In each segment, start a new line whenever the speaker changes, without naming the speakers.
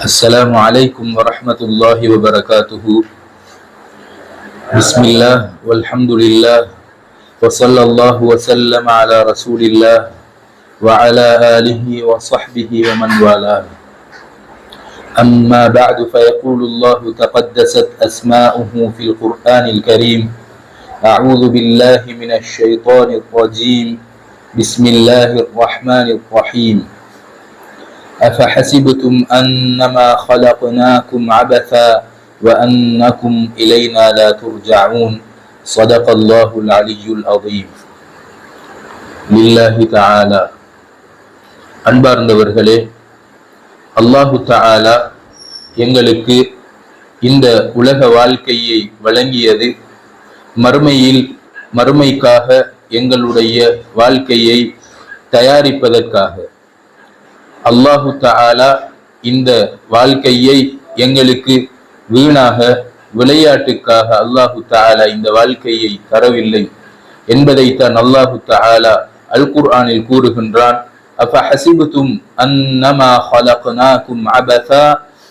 السلام عليكم ورحمة الله وبركاته. بسم الله والحمد لله وصلى الله وسلم على رسول الله وعلى آله وصحبه ومن والاه. أما بعد فيقول الله تقدست أسماؤه في القرآن الكريم. أعوذ بالله من الشيطان الرجيم. بسم الله الرحمن الرحيم. أفحسبتم أنما خلقناكم عبثا وأنكم إلينا لا ترجعون صدق الله العلي العظيم لله تعالى அன்பார்ந்தவர்களே அல்லாஹு தஆலா எங்களுக்கு இந்த உலக வாழ்க்கையை வழங்கியது மறுமையில் மறுமைக்காக எங்களுடைய வாழ்க்கையை தயாரிப்பதற்காக அல்லாஹு தஆலா இந்த வாழ்க்கையை எங்களுக்கு வீணாக விளையாட்டுக்காக அல்லாஹு தஆலா இந்த வாழ்க்கையை தரவில்லை என்பதைத்தான் அல்லாஹு தஆலா அல் குர்ஆனில் கூறுகின்றான் أفحسبتم أنما خلقناكم عبثا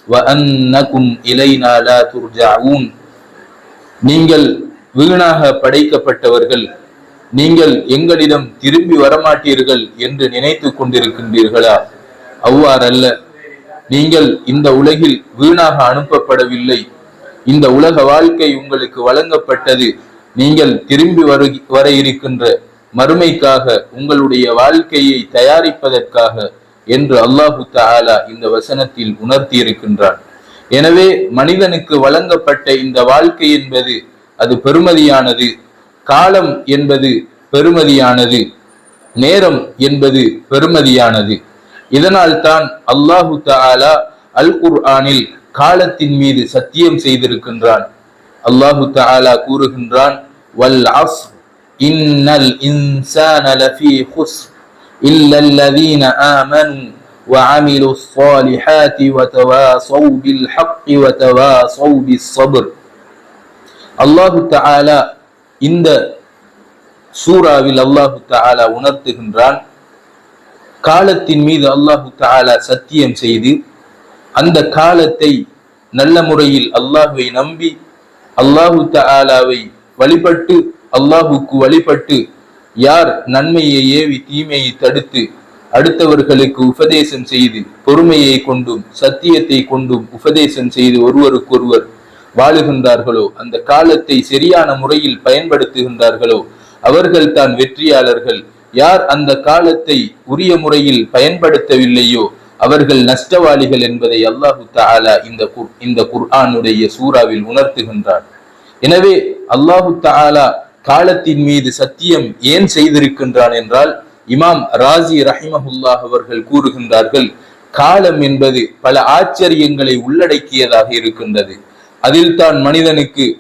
وأنكم إلينا لا ترجعون நீங்கள் வீணாக படைக்கப்பட்டவர்கள் நீங்கள் எங்களிடம் திரும்பி வரமாட்டீர்கள் என்று நினைத்துக் கொண்டிருக்கின்றீர்களா அவ்வாறல்ல. நீங்கள் இந்த உலகில் வீணாக அனுப்பப்படவில்லை. இந்த உலக வாழ்க்கை உங்களுக்கு வழங்கப்பட்டது. நீங்கள் திரும்பி வரு வர இருக்கின்ற மறுமைக்காக உங்களுடைய வாழ்க்கையை தயாரிப்பதற்காக என்று அல்லாஹு தாலா இந்த வசனத்தில் உணர்த்தி இருக்கின்றான் எனவே மனிதனுக்கு வழங்கப்பட்ட இந்த வாழ்க்கை என்பது அது பெருமதியானது. காலம் என்பது பெருமதியானது. நேரம் என்பது பெருமதியானது. இதனால் தான் அல்லாஹு தஆலா அல் குர்ஆனில் காலத்தின் மீது சத்தியம் செய்திருக்கின்றான் அல்லாஹு தஆலா கூறுகின்றான் வல் அஸ்ர் இன்னல் இன்சான லஃபீ خسر إلا الذين آمنوا وعملوا الصالحات وتواصوا بالحق وتواصوا بالصبر அல்லாஹு தஆலா இந்த சூறாவில் அல்லாஹு தஆலா உணர்த்துகின்றான் காலத்தின் மீது அல்லாஹு தாலா சத்தியம் செய்து அந்த காலத்தை நல்ல முறையில் அல்லாஹுவை நம்பி அல்லாஹு தாலாவை வழிபட்டு அல்லாஹுக்கு வழிபட்டு யார் நன்மையை ஏவி தீமையை தடுத்து அடுத்தவர்களுக்கு உபதேசம் செய்து பொறுமையை கொண்டும் சத்தியத்தை கொண்டும் உபதேசம் செய்து ஒருவருக்கொருவர் வாழுகின்றார்களோ அந்த காலத்தை சரியான முறையில் பயன்படுத்துகின்றார்களோ அவர்கள் தான் வெற்றியாளர்கள் யார் அந்த காலத்தை உரிய முறையில் பயன்படுத்தவில்லையோ அவர்கள் நஷ்டவாளிகள் என்பதை அல்லாஹு தாலா இந்த குர் இந்த குர்ஆனுடைய சூறாவில் உணர்த்துகின்றார் எனவே அல்லாஹு தாலா காலத்தின் மீது சத்தியம் ஏன் செய்திருக்கின்றான் என்றால் இமாம் ராஜி ரஹிமஹுல்லாஹ் அவர்கள் கூறுகின்றார்கள் காலம் என்பது பல ஆச்சரியங்களை உள்ளடக்கியதாக இருக்கின்றது. அதில் தான் மனிதனுக்கு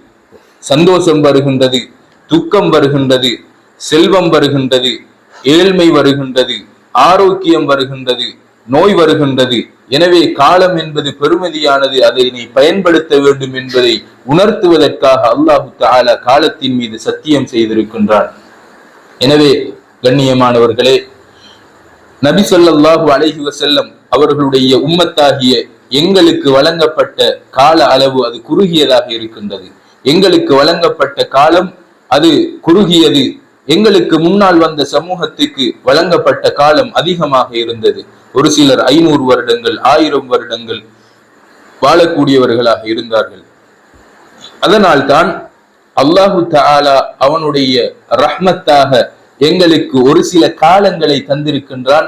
சந்தோஷம் வருகின்றது துக்கம் வருகின்றது செல்வம் வருகின்றது ஏழ்மை வருகின்றது ஆரோக்கியம் வருகின்றது நோய் வருகின்றது. எனவே காலம் என்பது பெருமதியானது அதை நீ பயன்படுத்த வேண்டும் என்பதை உணர்த்துவதற்காக அல்லாஹு தாலா காலத்தின் மீது சத்தியம் செய்திருக்கின்றான். எனவே கண்ணியமானவர்களே நபி ஸல்லல்லாஹு அலைஹி வசல்லம் அவர்களுடைய உம்மத்தாகிய எங்களுக்கு வழங்கப்பட்ட கால அளவு அது குறுகியதாக இருக்கின்றது. எங்களுக்கு வழங்கப்பட்ட காலம் அது குறுகியது. எங்களுக்கு முன்னால் வந்த சமூகத்துக்கு வழங்கப்பட்ட காலம் அதிகமாக இருந்தது. ஒரு சிலர் ஐநூறு வருடங்கள் ஆயிரம் வருடங்கள் வாழக்கூடியவர்களாக இருந்தார்கள். அதனால் தான் அல்லாஹு தாலா அவனுடைய ரஹ்மத்தாக எங்களுக்கு ஒரு சில காலங்களை தந்திருக்கின்றான்.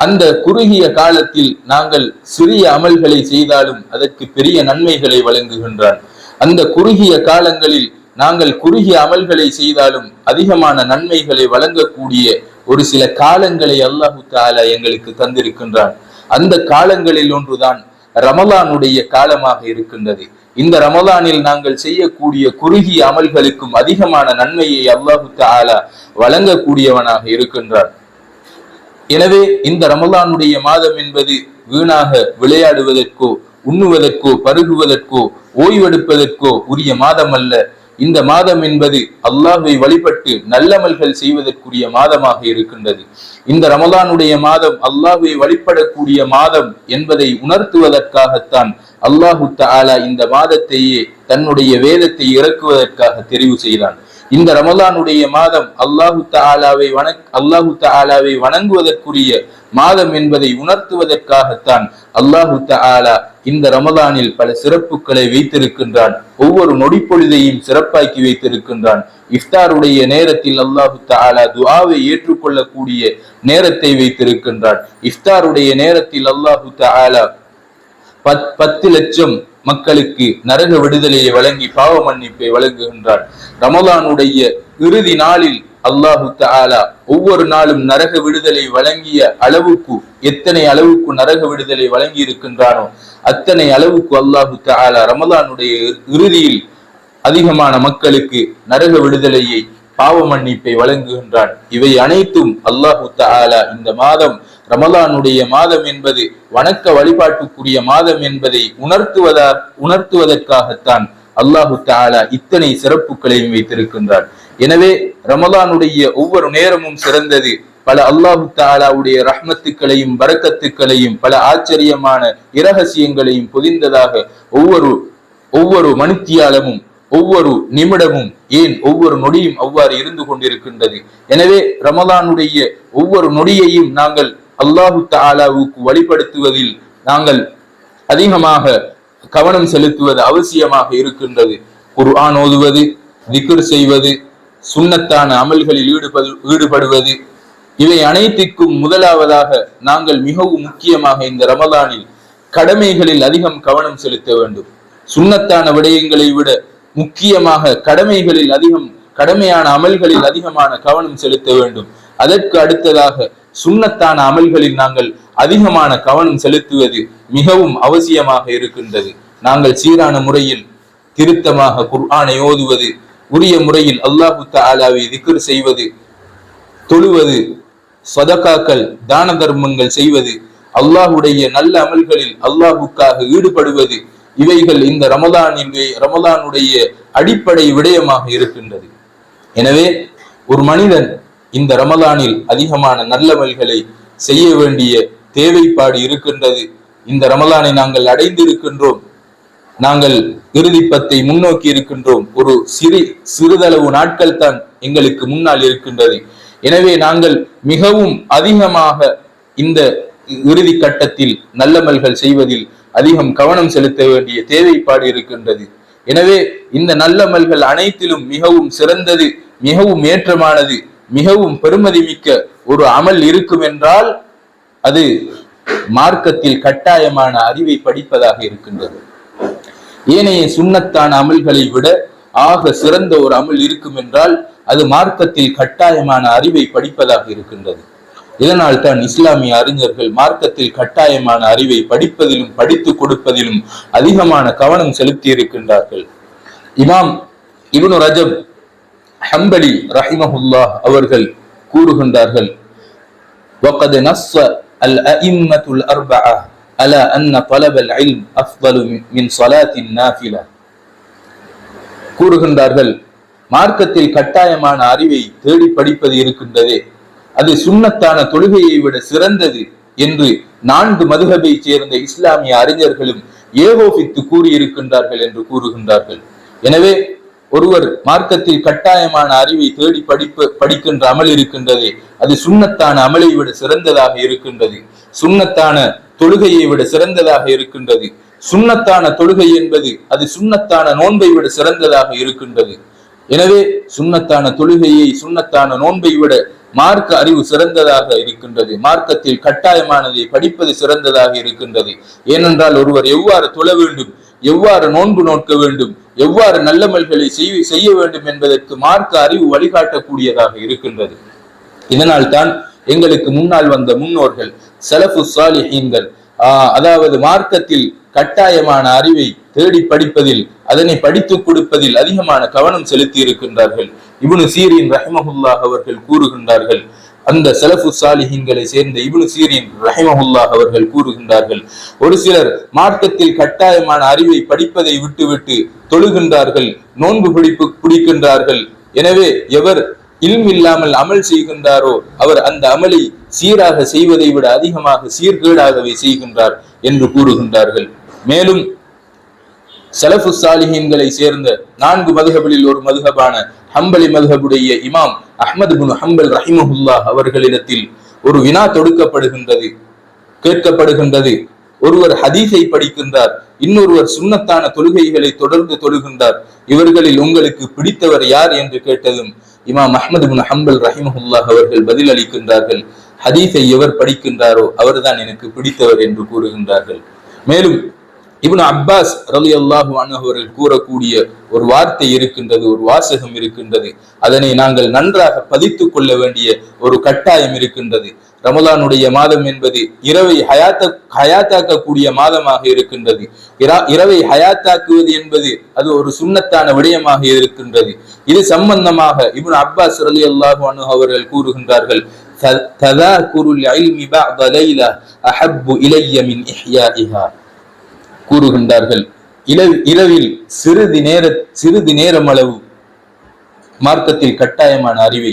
அந்த குறுகிய காலத்தில் நாங்கள் சிறிய அமல்களை செய்தாலும் அதற்கு பெரிய நன்மைகளை வழங்குகின்றான். அந்த குறுகிய காலங்களில் நாங்கள் குறுகிய அமல்களை செய்தாலும் அதிகமான நன்மைகளை வழங்கக்கூடிய ஒரு சில காலங்களை அல்லாஹு தாலா எங்களுக்கு தந்திருக்கின்றான். அந்த காலங்களில் ஒன்றுதான் ரமலானுடைய காலமாக இருக்கின்றது. இந்த ரமலானில் நாங்கள் செய்யக்கூடிய குறுகிய அமல்களுக்கும் அதிகமான நன்மையை அல்லாஹு தாலா வழங்கக்கூடியவனாக இருக்கின்றான். எனவே இந்த ரமலானுடைய மாதம் என்பது வீணாக விளையாடுவதற்கோ உண்ணுவதற்கோ பருகுவதற்கோ ஓய்வெடுப்பதற்கோ உரிய மாதம் அல்ல இந்த மாதம் என்பது அல்லாஹை வழிபட்டு நல்லமல்கள் செய்வதற்குரிய மாதமாக இருக்கின்றது. இந்த ரமலானுடைய மாதம் அல்லாஹை வழிபடக்கூடிய மாதம் என்பதை உணர்த்துவதற்காகத்தான் அல்லாஹு தாலா இந்த மாதத்தையே தன்னுடைய வேதத்தை இறக்குவதற்காக தெரிவு செய்தான். இந்த ரமலானுடைய மாதம் அல்லாஹு தாலாவை வணக் அல்லாஹு தாலாவை வணங்குவதற்குரிய மாதம் என்பதை உணர்த்துவதற்காகத்தான் அல்லாஹு தாலா இந்த ரமலானில் பல சிறப்புகளை வைத்திருக்கின்றான். ஒவ்வொரு நொடிப்பொழுதையும் சிறப்பாக்கி வைத்திருக்கின்றான். இஃப்தாருடைய நேரத்தில் அல்லாஹு தாலா துஆவை ஏற்றுக்கொள்ளக்கூடிய நேரத்தை வைத்திருக்கின்றான். இஃப்தாருடைய நேரத்தில் அல்லாஹு தாலா பத்து லட்சம் மக்களுக்கு நரக விடுதலையை வழங்கி பாவ மன்னிப்பை வழங்குகின்றான் ரமலானுடைய இறுதி நாளில் அல்லாஹு தாலா ஒவ்வொரு நாளும் நரக விடுதலை வழங்கிய அளவுக்கு எத்தனை அளவுக்கு நரக விடுதலை வழங்கி இருக்கின்றானோ அத்தனை அளவுக்கு அல்லாஹு தாலா ரமலானுடைய இறுதியில் அதிகமான மக்களுக்கு நரக விடுதலையை பாவ மன்னிப்பை வழங்குகின்றான். இவை அனைத்தும் அல்லாஹு தாலா இந்த மாதம் ரமலானுடைய மாதம் என்பது வணக்க வழிபாட்டுக்குரிய மாதம் என்பதை உணர்த்துவதா உணர்த்துவதற்காகத்தான் அல்லாஹு தாலா இத்தனை சிறப்புகளையும் வைத்திருக்கின்றார். எனவே ரமலானுடைய ஒவ்வொரு நேரமும் சிறந்தது. பல அல்லாஹு தாலாவுடைய ரஹ்மத்துக்களையும் வரக்கத்துக்களையும் பல ஆச்சரியமான இரகசியங்களையும் பொதிந்ததாக ஒவ்வொரு ஒவ்வொரு மனுத்தியாலமும் ஒவ்வொரு நிமிடமும் ஏன் ஒவ்வொரு நொடியும் அவ்வாறு இருந்து கொண்டிருக்கின்றது. எனவே ரமலானுடைய ஒவ்வொரு நொடியையும் நாங்கள் அல்லாஹு தாலாவுக்கு வழிபடுத்துவதில் நாங்கள் அதிகமாக கவனம் செலுத்துவது அவசியமாக இருக்கின்றது. குர்ஆன் ஓதுவது திக்ர் செய்வது சுண்ணத்தான அமல்களில் ஈடுபடு ஈடுபடுவது இவை அனைத்திற்கும் முதலாவதாக நாங்கள் மிகவும் முக்கியமாக இந்த ரமதானில் கடமைகளில் அதிகம் கவனம் செலுத்த வேண்டும். சுண்ணத்தான விடயங்களை விட முக்கியமாக கடமைகளில் அதிகம் கடமையான அமல்களில் அதிகமான கவனம் செலுத்த வேண்டும். அதற்கு அடுத்ததாக சுண்ணத்தான அமல்களில் நாங்கள் அதிகமான கவனம் செலுத்துவது மிகவும் அவசியமாக இருக்கின்றது. நாங்கள் சீரான முறையில் திருத்தமாக குர்ஆனை ஓதுவது உரிய முறையில் அல்லாஹு தாலாவை திக்ர் செய்வது தொழுவது சொதக்காக்கள் தான தர்மங்கள் செய்வது அல்லாஹுடைய நல்ல அமல்களில் அல்லாஹுக்காக ஈடுபடுவது இவைகள் இந்த ரமலானின் ரமதானுடைய அடிப்படை விடயமாக இருக்கின்றது. எனவே ஒரு மனிதன் இந்த ரமலானில் அதிகமான நல்லமல்களை செய்ய வேண்டிய தேவைப்பாடு இருக்கின்றது. இந்த ரமலானை நாங்கள் அடைந்திருக்கின்றோம். நாங்கள் இறுதிப்பத்தை முன்னோக்கி இருக்கின்றோம். ஒரு சிறு சிறிதளவு நாட்கள் தான் எங்களுக்கு முன்னால் இருக்கின்றது. எனவே நாங்கள் மிகவும் அதிகமாக இந்த இறுதி கட்டத்தில் நல்லமல்கள் செய்வதில் அதிகம் கவனம் செலுத்த வேண்டிய தேவைப்பாடு இருக்கின்றது. எனவே இந்த நல்லமல்கள் அனைத்திலும் மிகவும் சிறந்தது மிகவும் ஏற்றமானது. மிகவும் பெருமதி மிக்க ஒரு அமல் இருக்கும் என்றால் அது மார்க்கத்தில் கட்டாயமான அறிவை படிப்பதாக இருக்கின்றது. ஏனைய சுண்ணத்தான அமல்களை விட ஆக சிறந்த ஒரு அமல் இருக்கும் என்றால் அது மார்க்கத்தில் கட்டாயமான அறிவை படிப்பதாக இருக்கின்றது. இதனால் தான் இஸ்லாமிய அறிஞர்கள் மார்க்கத்தில் கட்டாயமான அறிவை படிப்பதிலும் படித்து கொடுப்பதிலும் அதிகமான கவனம் செலுத்தி இருக்கின்றார்கள் இமாம் இவனு ரஜப் ஹம்பலி ரஹிமஹுல்லா அவர்கள் கூறுகின்றார்கள் وقد نص الأئمة الأربعة على أن طلب العلم أفضل من صلاة النافلة கூறுகின்றார்கள் மார்க்கத்தில் கட்டாயமான அறிவை தேடி படிப்பது இருக்கின்றதே அது சுண்ணத்தான தொழுகையை விட சிறந்தது என்று நான்கு மதுகபை சேர்ந்த இஸ்லாமிய அறிஞர்களும் ஏகோபித்து கூறியிருக்கின்றார்கள் என்று கூறுகின்றார்கள் எனவே ஒருவர் மார்க்கத்தில் கட்டாயமான அறிவை தேடி படிப்பு படிக்கின்ற அமல் இருக்கின்றது. அது சுண்ணத்தான அமலை விட சிறந்ததாக இருக்கின்றது. சுண்ணத்தான தொழுகையை விட சிறந்ததாக இருக்கின்றது. சுண்ணத்தான தொழுகை என்பது அது சுண்ணத்தான நோன்பை விட சிறந்ததாக இருக்கின்றது. எனவே சுண்ணத்தான தொழுகையை சுண்ணத்தான நோன்பை விட மார்க்க அறிவு சிறந்ததாக இருக்கின்றது. மார்க்கத்தில் கட்டாயமானதை படிப்பது சிறந்ததாக இருக்கின்றது. ஏனென்றால் ஒருவர் எவ்வாறு தொழ வேண்டும் எவ்வாறு நோன்பு நோக்க வேண்டும்? எவ்வாறு நல்லமல்களை செய்ய வேண்டும் என்பதற்கு மார்க்க அறிவு வழிகாட்டக்கூடியதாக இருக்கின்றது. இதனால் தான் எங்களுக்கு முன்னால் வந்த முன்னோர்கள் செலஃபு சாலிஹீன்கள் அதாவது மார்க்கத்தில் கட்டாயமான அறிவை தேடி படிப்பதில் அதனை படித்துக் கொடுப்பதில் அதிகமான கவனம் செலுத்தி இருக்கின்றார்கள் இவனு சீரின் ரஹமஹுல்லாஹ் அவர்கள் கூறுகின்றார்கள் அந்த செலஃபு சாலிஹின்களை சேர்ந்த இவ்வளவு சீரின் ரஹிமஹுல்லாஹ் அவர்கள் கூறுகின்றார்கள். ஒரு சிலர் மார்க்கத்தில் கட்டாயமான அறிவை படிப்பதை விட்டுவிட்டு தொழுகின்றார்கள் நோன்பு பிடிப்பு பிடிக்கின்றார்கள். எனவே எவர் இல்ம் இல்லாமல் அமல் செய்கின்றாரோ அவர் அந்த அமலை சீராக செய்வதை விட அதிகமாக சீர்கேடாகவே செய்கின்றார் என்று கூறுகின்றார்கள். மேலும் சலஃபு சாலிஹீன்களை சேர்ந்த நான்கு மதுகபிலில் ஒரு மதுகபான ஹம்பலி மதுகபுடைய இமாம் அஹமது பின் ஹம்பல் ரஹிமஹுல்லா அவர்களிடத்தில் ஒரு வினா தொடுக்கப்படுகின்றது கேட்கப்படுகின்றது. ஒருவர் ஹதீஸை படிக்கின்றார் இன்னொருவர் சுண்ணத்தான தொழுகைகளை தொடர்ந்து தொழுகின்றார். இவர்களில் உங்களுக்கு பிடித்தவர் யார் என்று கேட்டதும் இமாம் அஹமது பின் ஹம்பல் ரஹிமஹுல்லா அவர்கள் பதில் அளிக்கின்றார்கள் ஹதீஸை எவர் படிக்கின்றாரோ அவர்தான் எனக்கு பிடித்தவர் என்று கூறுகின்றார்கள். மேலும் இவனு அப்பாஸ் ரலி அல்லாஹு அவர்கள் கூறக்கூடிய ஒரு வார்த்தை இருக்கின்றது ஒரு வாசகம் இருக்கின்றது. அதனை நாங்கள் நன்றாக பதித்து கொள்ள வேண்டிய ஒரு கட்டாயம் இருக்கின்றது. ரமலானுடைய மாதம் என்பது இரவை ஹயாத்த ஹயாத்தாக்கக்கூடிய மாதமாக இருக்கின்றது. இரா இரவை ஹயாத்தாக்குவது என்பது அது ஒரு சுண்ணத்தான விடயமாக இருக்கின்றது. இது சம்பந்தமாக இவன் அப்பாஸ் ரலி அல்லாஹு அனு அவர்கள் கூறுகின்றார்கள் ததா குருல் அஹப்பு இலைய மின் இஹ்யா இஹா கூறுகின்றார்கள். இரவில் சிறிது நேர சிறிது நேரம் அளவு மார்க்கத்தில் கட்டாயமான அறிவை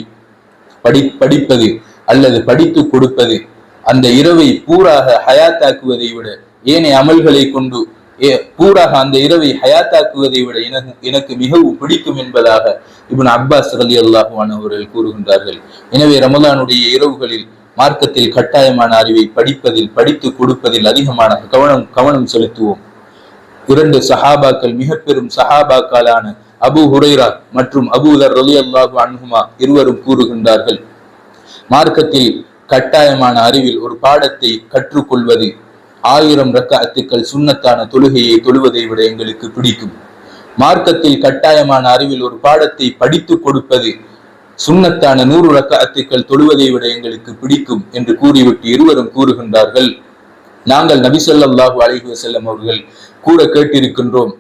படி படிப்பது அல்லது படித்து கொடுப்பது அந்த இரவை பூராக ஹயாத்தாக்குவதை விட ஏனைய அமல்களை கொண்டு பூராக அந்த இரவை ஹயாத்தாக்குவதை விட எனக்கு எனக்கு மிகவும் பிடிக்கும் என்பதாக இவன் அப்பாஸ் அலி அல்லாஹுவான் அவர்கள் கூறுகின்றார்கள். எனவே ரமதானுடைய இரவுகளில் மார்க்கத்தில் கட்டாயமான அறிவை படிப்பதில் படித்து கொடுப்பதில் அதிகமான கவனம் கவனம் செலுத்துவோம். இரண்டு சஹாபாக்கள் மிக பெரும் சஹாபாக்களான அபு ஹுரைரா மற்றும் அபுதர் ரலி அல்லாஹு அன்ஹுமா இருவரும் கூறுகின்றார்கள். மார்க்கத்தில் கட்டாயமான அறிவில் ஒரு பாடத்தை கற்றுக்கொள்வது ஆயிரம் ரக்காத்துக்கள் சுண்ணத்தான தொழுகையை தொழுவதை விட எங்களுக்கு பிடிக்கும். மார்க்கத்தில் கட்டாயமான அறிவில் ஒரு பாடத்தை படித்து கொடுப்பது சுண்ணத்தான நூறு ரக்காத்துக்கள் தொழுவதை விட எங்களுக்கு பிடிக்கும் என்று கூறிவிட்டு இருவரும் கூறுகின்றார்கள். நாங்கள் நபிசல்லாஹு அலிஹி வசல்லம் அவர்கள் கூட கேட்டிருக்கின்றோம்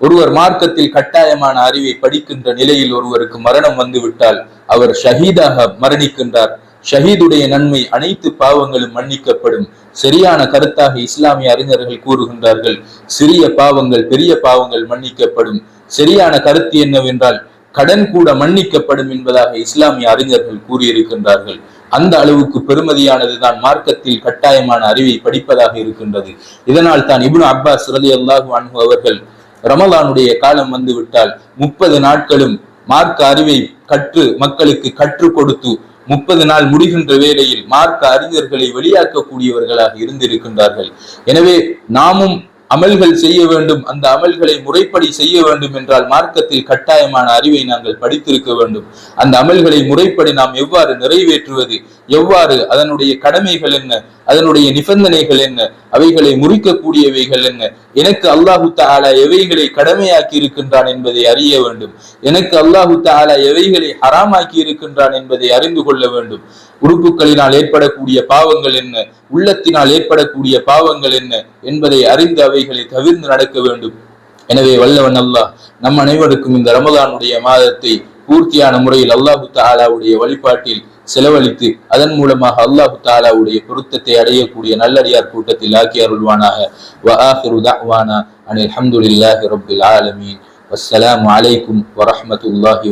ஒருவர் மார்க்கத்தில் கட்டாயமான அறிவை படிக்கின்ற நிலையில் ஒருவருக்கு மரணம் வந்துவிட்டால் அவர் ஷஹீதாக மரணிக்கின்றார். ஷஹீதுடைய நன்மை அனைத்து பாவங்களும் மன்னிக்கப்படும். சரியான கருத்தாக இஸ்லாமிய அறிஞர்கள் கூறுகின்றார்கள் சிறிய பாவங்கள் பெரிய பாவங்கள் மன்னிக்கப்படும். சரியான கருத்து என்னவென்றால் கடன் கூட மன்னிக்கப்படும் என்பதாக இஸ்லாமிய அறிஞர்கள் கூறியிருக்கின்றார்கள். அந்த அளவுக்கு பெருமதியானதுதான் மார்க்கத்தில் கட்டாயமான அறிவை படிப்பதாக இருக்கின்றது. இதனால் தான் இபுன் அப்பாஸ் ரலி அல்லாஹு அன்பு அவர்கள் ரமலானுடைய காலம் வந்துவிட்டால் முப்பது நாட்களும் மார்க்க அறிவை கற்று மக்களுக்கு கற்றுக் கொடுத்து முப்பது நாள் முடிகின்ற வேளையில் மார்க்க அறிஞர்களை வெளியாக்கக்கூடியவர்களாக இருந்திருக்கின்றார்கள். எனவே நாமும் அமல்கள் செய்ய வேண்டும் அந்த அமல்களை முறைப்படி செய்ய வேண்டும் என்றால் மார்க்கத்தில் கட்டாயமான அறிவை நாங்கள் படித்திருக்க வேண்டும். அந்த அமல்களை முறைப்படி நாம் எவ்வாறு நிறைவேற்றுவது எவ்வாறு அதனுடைய கடமைகள் என்ன அதனுடைய நிபந்தனைகள் என்ன அவைகளை முறிக்கக்கூடியவைகள் என்ன எனக்கு அல்லாஹு தாலா எவைகளை கடமையாக்கி இருக்கின்றான் என்பதை அறிய வேண்டும். எனக்கு அல்லாஹு தாலா எவைகளை ஹராமாக்கி இருக்கின்றான் என்பதை அறிந்து கொள்ள வேண்டும். உறுப்புகளினால் ஏற்படக்கூடிய பாவங்கள் என்ன? உள்ளத்தினால் ஏற்படக்கூடிய பாவங்கள் என்ன? என்பதை அறிந்து அவைகளை தவிர்ந்து நடக்க வேண்டும். எனவே வல்லவன் அல்லாஹ் நம் அனைவருக்கும் இந்த ரமதானுடைய மாதத்தை பூர்த்தியான முறையில் அல்லாஹு தாலாவுடைய வழிபாட்டில் செலவழித்து அதன் மூலமாக அல்லாஹு தாலாவுடைய பொருத்தத்தை அடையக்கூடிய நல்லடியார் கூட்டத்தில் ஆக்கி அருள்வானாக. அனில் அஹமதுல்லாஹி ரபில் ஆலமீன். வஸ்ஸலாமு அலைக்கும் வரஹமத்துல்லாஹி